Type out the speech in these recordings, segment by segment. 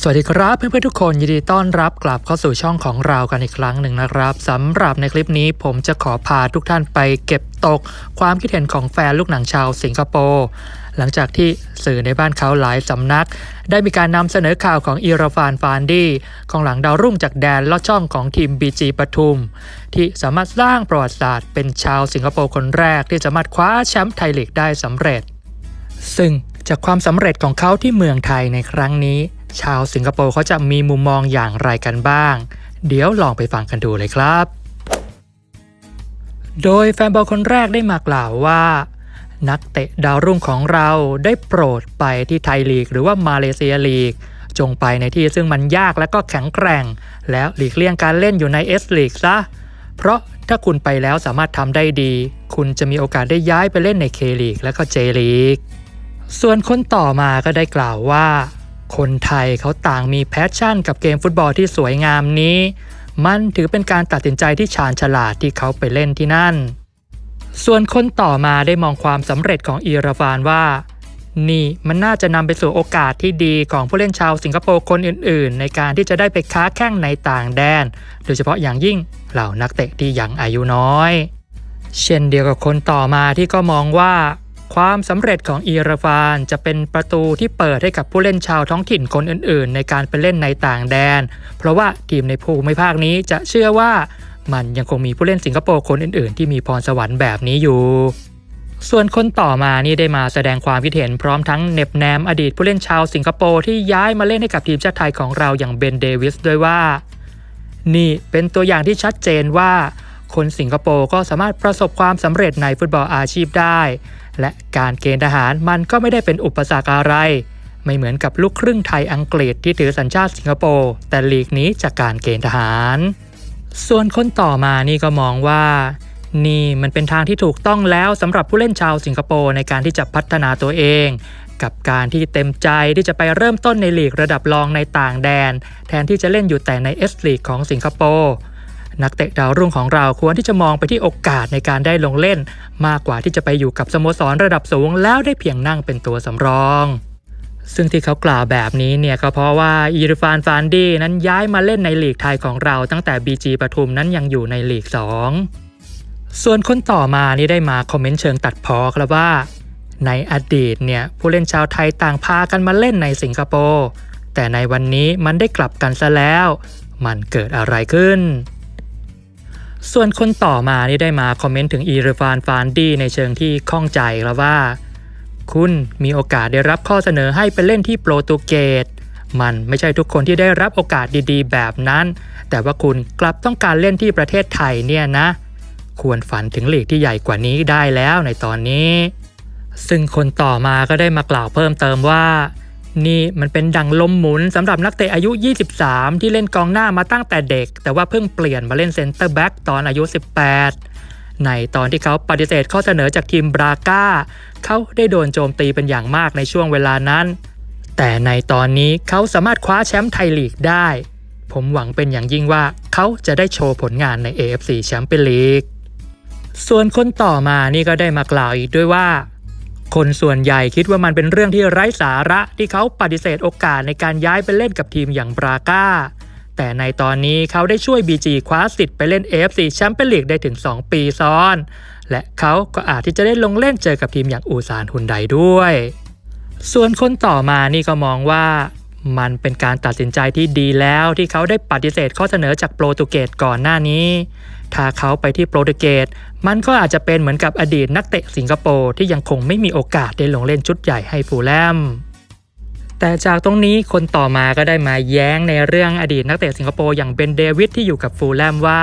สวัสดีครับเพื่อนๆทุกคนยินดีต้อนรับกลับเข้าสู่ช่องของเรากันอีกครั้งหนึ่งนะครับสำหรับในคลิปนี้ผมจะขอพาทุกท่านไปเก็บตกความคิดเห็นของแฟนลูกหนังชาวสิงคโปร์หลังจากที่สื่อในบ้านเขาหลายสำนัก ได้มีการนำเสนอข่าวของอีราฟานฟานดี้ของหลังดาวรุ่งจากแดนลอดช่องของทีม BG ปทุม ที่สามารถสร้างประวัติศาสตร์เป็นชาวสิงคโปร์คนแรกที่สามารถคว้าแชมป์ไทยลีกได้สำเร็จ ซึ่งจากความสำเร็จของเขาที่เมืองไทยในครั้งนี้ ชาวสิงคโปร์เขาจะมีมุมมองอย่างไรกันบ้าง เดี๋ยวลองไปฟังกันดูเลยครับ โดยแฟนบอลคนแรกได้มากล่าวว่า นักเตะดาวรุ่งของเราได้โปรดไปที่ไทยลีก หรือว่ามาเลเซียลีก จงไปในที่ซึ่งมันยากและก็แข็งแกร่ง แล้วหลีกเลี่ยงการเล่นอยู่ในเอสลีกซะ เพราะถ้าคุณไปแล้วสามารถทำได้ดี คุณจะมีโอกาสได้ย้ายไปเล่นในเคลีกและก็เจลีกส่วนคนต่อมาก็ได้กล่าวว่า คนไทยเขาต่างมีแพชชั่นกับเกมฟุตบอลที่สวยงามนี้ มันถือเป็นการตัดสินใจที่ชาญฉลาดที่เขาไปเล่นที่นั่น ส่วนคนต่อมาได้มองความสำเร็จของอีราฟานว่า นี่มันน่าจะนำไปสู่โอกาสที่ดีของผู้เล่นชาวสิงคโปร์คนอื่น ๆ ในการที่จะได้ไปค้าแข่งในต่างแดน โดยเฉพาะอย่างยิ่งเหล่านักเตะที่ยังอายุน้อย เช่นเดียวกับคนต่อมาที่ก็มองว่า ความสำเร็จของอีราฟานจะเป็นประตูที่เปิดให้กับผู้เล่นชาวท้องถิ่นคนอื่นๆ ในการไปเล่นในต่างแดน เพราะว่าทีมในภูมิภาคนี้จะเชื่อว่ามันยังคงมีผู้เล่นสิงคโปร์คนอื่นๆ ที่มีพรสวรรค์แบบนี้อยู่ ส่วนคนต่อมานี่ได้มาแสดงความคิดเห็นพร้อมทั้งเน็บแนมอดีตผู้เล่นชาวสิงคโปร์ที่ย้ายมาเล่นให้กับทีมชาติไทยของเราอย่างเบนเดวิสด้วยว่า นี่เป็นตัวอย่างที่ชัดเจนว่า คนสิงคโปร์ก็สามารถประสบความสำเร็จในฟุตบอลอาชีพได้ และการเกณฑ์ทหารมันก็ไม่ได้เป็นอุปสรรคอะไร ไม่เหมือนกับลูกครึ่งไทยอังกฤษที่ถือสัญชาติสิงคโปร์แต่ลีกนี้จากการเกณฑ์ทหาร ส่วนคนต่อมานี่ก็มองว่านี่มันเป็นทางที่ถูกต้องแล้วสำหรับผู้เล่นชาวสิงคโปร์ในการที่จะพัฒนาตัวเอง กับการที่เต็มใจที่จะไปเริ่มต้นในลีกระดับรองในต่างแดน แทนที่จะเล่นอยู่แต่ในเอสลีกของสิงคโปร์ นักเตะดาวรุ่งของเราควรที่จะมองไปที่โอกาสในการได้ลงเล่น มากกว่าที่จะไปอยู่กับสโมสรระดับสูง แล้วได้เพียงนั่งเป็นตัวสำรองซึ่งที่เขากล่าวแบบนี้เนี่ยก็เพราะว่าอีรฟานฟานดี้นั้นย้ายมาเล่นในลีกไทยของเราตั้งแต่ BG ปทุมนั้นยังอยู่ในลีก 2 ส่วนคนต่อมานี่ได้มาคอมเมนต์เชิงตัดพ้อครับว่า ในอดีตเนี่ยผู้เล่นชาวไทยต่างพากันมาเล่นในสิงคโปร์แต่ในวันนี้มันได้กลับกันซะแล้ว มันเกิดอะไรขึ้น ส่วนคนต่อมานี่ได้มาคอมเมนต์ถึงอีรฟานฟานดี้ในเชิงที่ข้องใจครับว่า คุณมีโอกาสได้รับข้อเสนอให้ไปเล่นที่โปรตุเกสมันไม่ใช่ทุกคนที่ได้รับโอกาสดีๆ แบบนั้น แต่ว่าคุณกลับต้องการเล่นที่ประเทศไทยเนี่ยนะ ควรฝันถึงลีกที่ใหญ่กว่านี้ได้แล้วในตอนนี้ ซึ่งคนต่อมาก็ได้มากล่าวเพิ่มเติมว่า นี่มันเป็นดังลมหมุนสำหรับนักเตะอายุ 23 ที่เล่นกองหน้ามาตั้งแต่เด็ก แต่ว่าเพิ่งเปลี่ยนมาเล่นเซนเตอร์แบ็กตอนอายุ 18 ในตอนที่เขาปฏิเสธข้อเสนอจากทีมบราก้าเขาได้โดนโจมตีเป็นอย่างมากในช่วงเวลานั้น แต่ในตอนนี้เขาสามารถคว้าแชมป์ไทยลีกได้ ผมหวังเป็นอย่างยิ่งว่าเขาจะได้โชว์ผลงานใน AFC แชมเปี้ยนลีกส่วนคนต่อมานี่ก็ได้มากล่าวอีกด้วยว่า คนส่วนใหญ่คิดว่ามันเป็นเรื่องที่ไร้สาระที่เขาปฏิเสธโอกาสในการย้ายไปเล่นกับทีมอย่างบราก้า แต่ในตอนนี้เขาได้ช่วย BG คว้าสิทธิ์ไปเล่น AFC แชมเปี้ยนลีกได้ถึง 2 ปีซ้อน และเขาก็อาจที่จะได้ลงเล่นเจอกับทีมอย่างอูซานฮุนไดด้วย ส่วนคนต่อมานี่ก็มองว่า มันเป็นการตัดสินใจที่ดีแล้วที่เขาได้ปฏิเสธข้อเสนอจากโปรตุเกสก่อนหน้านี้ ถ้าเขาไปที่โปรตุเกส มันก็อาจจะเป็นเหมือนกับอดีตนักเตะสิงคโปร์ที่ยังคงไม่มีโอกาสได้ลงเล่นชุดใหญ่ให้ฟูลแลมแต่จากตรงนี้คนต่อมาก็ได้มาแย้งในเรื่องอดีตนักเตะสิงคโปร์อย่างเบนเดวิดที่อยู่กับฟูลแลมว่า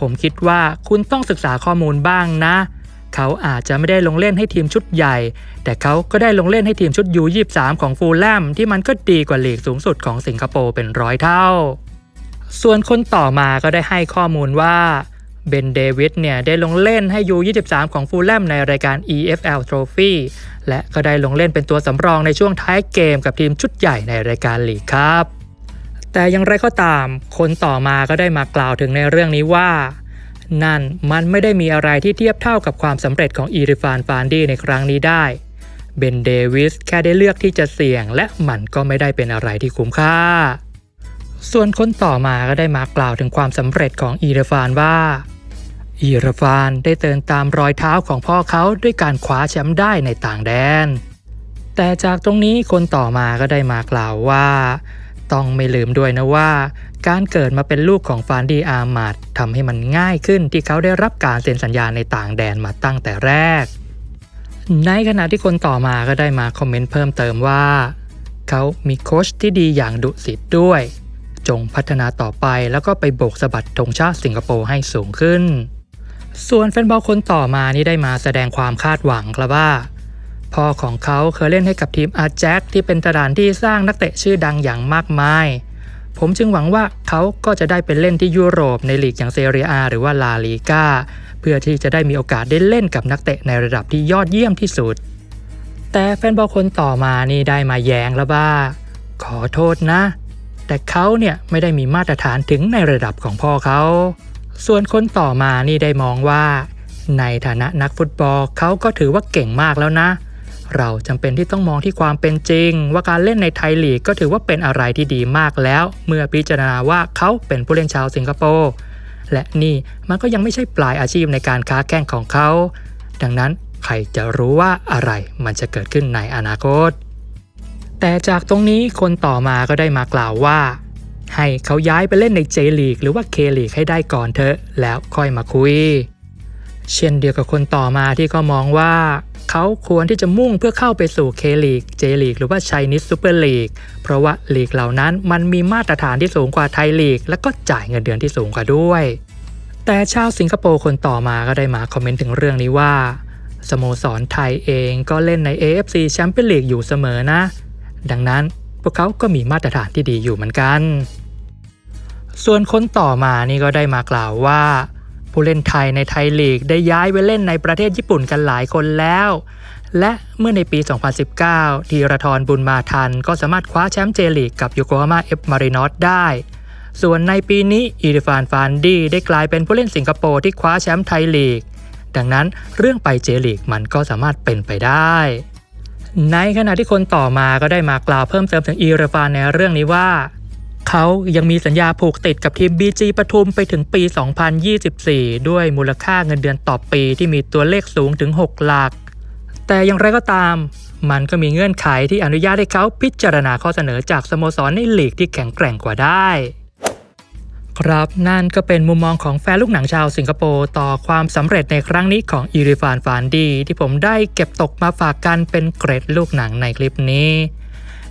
ผมคิดว่าคุณต้องศึกษาข้อมูลบ้างนะ เขาอาจจะไม่ได้ลงเล่นให้ทีมชุดใหญ่ แต่เขาก็ได้ลงเล่นให้ทีมชุดยู23ของฟูลแลมที่มันก็ดีกว่าลีกสูงสุดของสิงคโปร์เป็นร้อยเท่า ส่วนคนต่อมาก็ได้ให้ข้อมูลว่าเบนเดวิดเนี่ยได้ลงเล่นให้ยู23ของฟูลแลมในรายการ EFL Trophy และก็ได้ลงเล่นเป็นตัวสำรองในช่วงท้ายเกมกับทีมชุดใหญ่ในรายการลีกครับ แต่อย่างไรก็ตาม คนต่อมาก็ได้มากล่าวถึงในเรื่องนี้ว่า นั่นมันไม่ได้มีอะไรที่เทียบเท่ากับความสำเร็จของอีริฟานฟานดี้ในครั้งนี้ได้ เบนเดวิสแค่ได้เลือกที่จะเสี่ยง และมันก็ไม่ได้เป็นอะไรที่คุ้มค่า ส่วนคนต่อมาก็ได้มากล่าวถึงความสำเร็จของอีราฟานว่า อีราฟานได้เดินตามรอยเท้าของพ่อเขาด้วยการคว้าแชมป์ได้ในต่างแดน แต่จากตรงนี้คนต่อมาก็ได้มากล่าวว่า ต้องไม่ลืมด้วยนะว่า การเกิดมาเป็นลูกของฟานดีอาร์มัดทำให้มันง่ายขึ้นที่เขาได้รับการเซ็นสัญญาในต่างแดนมาตั้งแต่แรก ในขณะที่คนต่อมาก็ได้มาคอมเมนต์เพิ่มเติมว่า เขามีโค้ชที่ดีอย่างดุสิตด้วย จงพัฒนาต่อไปแล้วก็ไปโบกสะบัดธงชาติสิงคโปร์ให้สูงขึ้น ส่วนแฟนบอลคนต่อมานี่ได้มาแสดงความคาดหวังครับว่า พ่อของเขาเคยเล่นให้กับทีมอาแจ็คที่เป็นสถานที่สร้างนักเตะชื่อดังอย่างมากมาย ผมจึงหวังว่าเขาก็จะได้ไปเล่นที่ยุโรปในลีกอย่างเซเรียอาหรือว่าลาลีกาเพื่อที่จะได้มีโอกาสได้เล่นกับนักเตะในระดับที่ยอดเยี่ยมที่สุด แต่แฟนบอลคนต่อมานี่ได้มาแย้งแล้วว่า ขอโทษนะ แต่เขาเนี่ยไม่ได้มีมาตรฐานถึงในระดับของพ่อเขา ส่วนคนต่อมานี่ได้มองว่า ในฐานะนักฟุตบอลเขาก็ถือว่าเก่งมากแล้วนะเเราจำเป็นที่ต้องมองที่ความเป็นจริง ว่าการเล่นในไทยลีกก็ถือว่าเป็นอะไรที่ดีมากแล้ว เมื่อพิจารณาว่าเขาเป็นผู้เล่นชาวสิงคโปร์และนี่มันก็ยังไม่ใช่ปลายอาชีพในการค้าแข่งของเขา ดังนั้นใครจะรู้ว่าอะไรมันจะเกิดขึ้นในอนาคต แต่จากตรงนี้คนต่อมาก็ได้มากล่าวว่า ให้เขาย้ายไปเล่นในเจลีกหรือว่าเคลีกให้ได้ก่อนเถอะแล้วค่อยมาคุย เช่นเดียวกับคนต่อมาที่ก็มองว่า เขาควรที่จะมุ่งเพื่อเข้าไปสู่เคลีกเจลีกหรือว่าไชนิสซูเปอร์ลีกเพราะว่าลีกเหล่านั้นมันมีมาตรฐานที่สูงกว่าไทยลีก และก็จ่ายเงินเดือนที่สูงกว่าด้วย แต่ชาวสิงคโปร์คนต่อมาก็ได้มาคอมเมนต์ถึงเรื่องนี้ว่าสโมสรไทยเองก็เล่นใน AFC แชมเปี้ยนลีกอยู่เสมอนะ ดังนั้นพวกเขาก็มีมาตรฐานที่ดีอยู่เหมือนกัน ส่วนคนต่อมานี่ก็ได้มากล่าวว่า ผู้เล่นไทยในไทยลีกได้ย้ายไปเล่นในประเทศญี่ปุ่นกันหลายคนแล้ว และเมื่อในปี 2019 ทีรทรบุญมาทันก็สามารถคว้าแชมป์เจลีกกับโยโกฮาม่าเอฟมารินอสได้ ส่วนในปีนี้อีริฟานฟานดี้ได้กลายเป็นผู้เล่นสิงคโปร์ที่คว้าแชมป์ไทยลีก ดังนั้นเรื่องไปเจลีกมันก็สามารถเป็นไปได้ในขณะที่คนต่อมาก็ได้มากล่าวเพิ่มเติมถึงอีริฟานในเรื่องนี้ว่า เขายังมีสัญญาผูกติดกับทีม BG ปทุมไปถึงปี 2024 ด้วยมูลค่าเงินเดือนต่อปีที่มีตัวเลขสูงถึง 6 หลัก แต่อย่างไรก็ตาม มันก็มีเงื่อนไขที่อนุญาตให้เขาพิจารณาข้อเสนอจากสโมสรในลีกที่แข็งแกร่งกว่าได้ครับนั่นก็เป็นมุมมองของแฟนลูกหนังชาวสิงคโปร์ต่อความสำเร็จในครั้งนี้ของอีริฟานฟานดี ที่ผมได้เก็บตกมาฝากกันเป็นเกรดลูกหนังในคลิปนี้